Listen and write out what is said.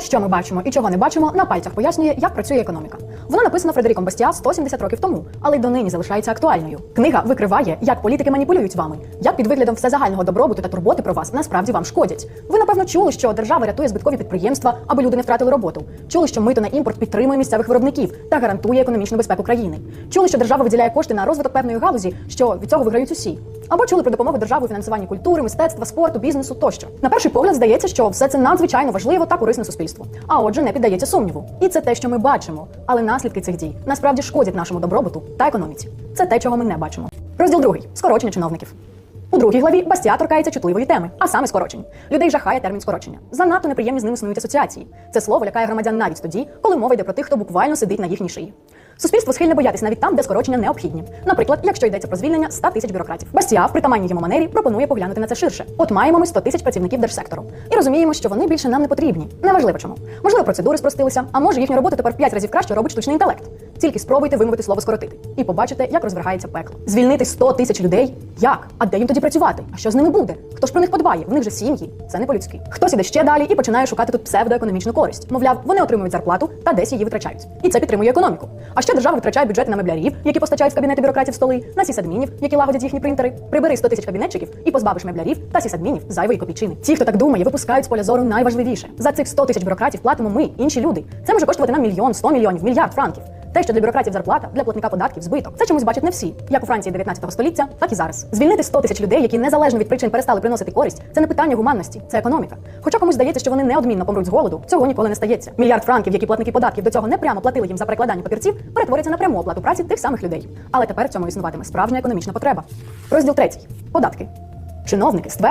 Що ми бачимо і чого не бачимо на пальцях пояснює, як працює економіка. Вона написана Фредеріком Бастіа 170 років тому, але й донині залишається актуальною. Книга викриває, як політики маніпулюють вами, як під виглядом всезагального добробуту та турботи про вас насправді вам шкодять. Ви напевно чули, що держава рятує збиткові підприємства, аби люди не втратили роботу. Чули, що мито на імпорт підтримує місцевих виробників та гарантує економічну безпеку країни. Чули, що держава виділяє кошти на розвиток певної галузі, що від цього виграють усі. Або чули про допомогу держави у фінансуванні культури, мистецтва, спорту, бізнесу тощо. На перший погляд здається, що все це надзвичайно важливо та корисне суспільству. А отже, не піддається сумніву. І це те, що ми бачимо. Але наслідки цих дій насправді шкодять нашому добробуту та економіці. Це те, чого ми не бачимо. Розділ другий скорочення чиновників. У другій главі Бастіа торкається чутливої теми, а саме скорочень. Людей жахає термін скорочення. Занадто неприємні з ним існують асоціації. Це слово лякає громадян навіть тоді, коли мова йде про тих, хто буквально сидить на їхній шиї. Суспільство схильне боятися навіть там, де скорочення необхідні. Наприклад, якщо йдеться про звільнення 100 тисяч бюрократів. Бастіа в притаманній йому манері пропонує поглянути на це ширше. От маємо ми 100 тисяч працівників держсектору. І розуміємо, що вони більше нам не потрібні. Неважливо чому. Можливо, процедури спростилися, а може їхню роботу тепер в 5 разів краще робить штучний інтелект. Тільки спробуйте вимовити слово скоротити і побачите, як розвергається пекло. Звільнити 100 тисяч людей? Як? А де їм тоді працювати? А що з ними буде? Хто ж про них подбає? В них же сім'ї. Це не по-людськи. Хтось іде ще далі і починає шукати тут псевдоекономічну користь. Мовляв, вони отримують зарплату та десь її витрачають. І це підтримує економіку. А ще держава витрачає бюджети на меблярів, які постачають в кабінети бюрократів столи, на сісадмінів, які лагодять їхні принтери. Прибери 100 тисяч кабінетчиків і позбавиш меблярів та сісадмінів зайвої копійчини. Ті, хто так думає, випускають з поля зору найважливіше. За цих 100 тисяч бюрократів платимо ми, інші люди. Це може коштувати нам мільйон, 100 мільйонів, мільярд франків. Те, що для бюрократів зарплата, для платника податків збиток. Це чомусь бачать не всі, як у Франції 19 століття, так і зараз. Звільнити 100 тисяч людей, які незалежно від причин перестали приносити користь, це не питання гуманності, це економіка. Хоча комусь здається, що вони неодмінно помруть з голоду, цього ніколи не стається. Мільярд франків, які платники податків до цього не прямо платили їм за перекладання папірців, перетвориться на пряму оплату праці тих самих людей. Але тепер в цьому існуватиме справжня економічна потреба. Розділ третій. Податки. Чиновники стверджують,